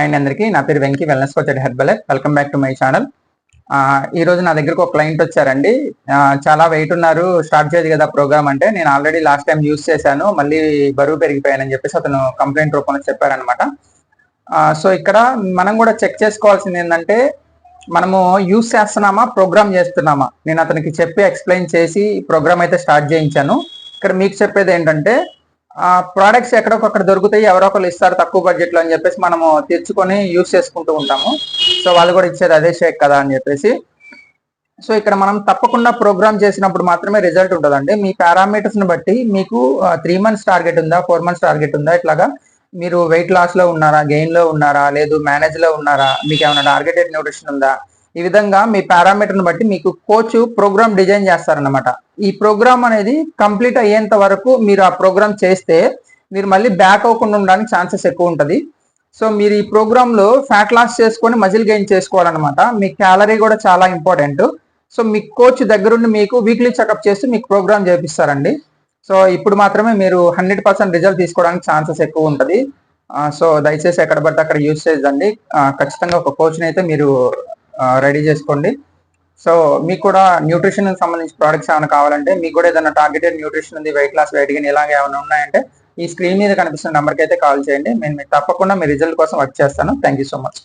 And అందరికీ. నా పేరు Venky wellness coach హెర్బలర్ welcome back to my channel ఈ రోజు నా దగ్గరకు ఒక క్లయింట్ వచ్చారండి. చాలా వెయిట్ ఉన్నారు. స్టార్ట్ చేయదు కదా ప్రోగ్రామ్ అంటే. నేను ఆల్రెడీ లాస్ట్ టైం యూస్ చేశాను. మళ్ళీ బరువు పెరిగిపోయానని చెప్పేసి అతను కంప్లైంట్ రూపంలో చెప్పారనమాట సో ఇక్కడ మనం కూడా చెక్ చేసుకోవాల్సింది ఏంటంటే మనము యూస్ చేస్తున్నామా ప్రోగ్రామ్ చేస్తున్నామా? నేను అతనికి చెప్పి ఎక్స్ప్లెయిన్ చేసి ప్రోగ్రామ్ అయితే స్టార్ట్ చేయించాను. ఇక్కడ మీకు చెప్పేది ఏంటంటే ప్రోడక్ట్స్ ఎక్కడొకక్కడ దొరుకుతాయి ఎవరో ఒకరు ఇస్తారు తక్కువ బడ్జెట్లో అని చెప్పేసి మనము తెచ్చుకొని యూస్ చేసుకుంటూ ఉంటాము. సో వాళ్ళు కూడా ఇచ్చేది అదే షేక్ కదా అని చెప్పేసి. సో ఇక్కడ మనం తప్పకుండా ప్రోగ్రామ్ చేసినప్పుడు మాత్రమే రిజల్ట్ ఉంటుందండి. మీ పారామీటర్స్ని బట్టి మీకు త్రీ మంత్స్ టార్గెట్ ఉందా ఫోర్ మంత్స్ టార్గెట్ ఉందా ఇట్లాగా మీరు వెయిట్ లాస్లో ఉన్నారా గెయిన్లో ఉన్నారా లేదు మేనేజ్లో ఉన్నారా మీకు ఏమైనా టార్గెటెడ్ న్యూట్రిషన్ ఉందా ఈ విధంగా మీ పారామీటర్ని బట్టి మీకు కోచ్ ప్రోగ్రామ్ డిజైన్ చేస్తారనమాట ఈ ప్రోగ్రామ్ అనేది కంప్లీట్ అయ్యేంత వరకు మీరు ఆ ప్రోగ్రామ్ చేస్తే మీరు మళ్ళీ బ్యాక్ అవ్వకుండా ఉండడానికి ఛాన్సెస్ ఎక్కువ ఉంటుంది. సో మీరు ఈ ప్రోగ్రాంలో ఫ్యాట్ లాస్ చేసుకొని మజిల్ గెయిన్ చేసుకోవాలన్నమాట. మీ క్యాలరీ కూడా చాలా ఇంపార్టెంట్. సో మీ కోచ్ దగ్గరుండి మీకు వీక్లీ చెకప్ చేసి మీకు ప్రోగ్రామ్ చేపిస్తారండి. సో ఇప్పుడు మాత్రమే మీరు హండ్రెడ్ పర్సెంట్ రిజల్ట్ తీసుకోవడానికి ఛాన్సెస్ ఎక్కువ ఉంటుంది. సో దయచేసి ఎక్కడ పడితే అక్కడ యూజ్ చేయండి. ఖచ్చితంగా ఒక కోచ్ని అయితే మీరు రెడీ చేసుకోండి. సో మీకు కూడా న్యూట్రిషన్ సంబంధించిన ప్రోడక్ట్స్ ఏమైనా కావాలంటే మీకు కూడా ఏదైనా టార్గెటెడ్ న్యూట్రిషన్ ఉంది వెయిట్ లాస్ వెయిట్ గెయిన్ ఇలాగే ఏమైనా ఉన్నాయంటే ఈ స్క్రీన్ మీద కనిపిస్తున్న నెంబర్కి అయితే కాల్ చేయండి. నేను మీకు తప్పకుండా మీ రిజల్ట్ కోసం వర్క్ చేస్తాను. Thank you so much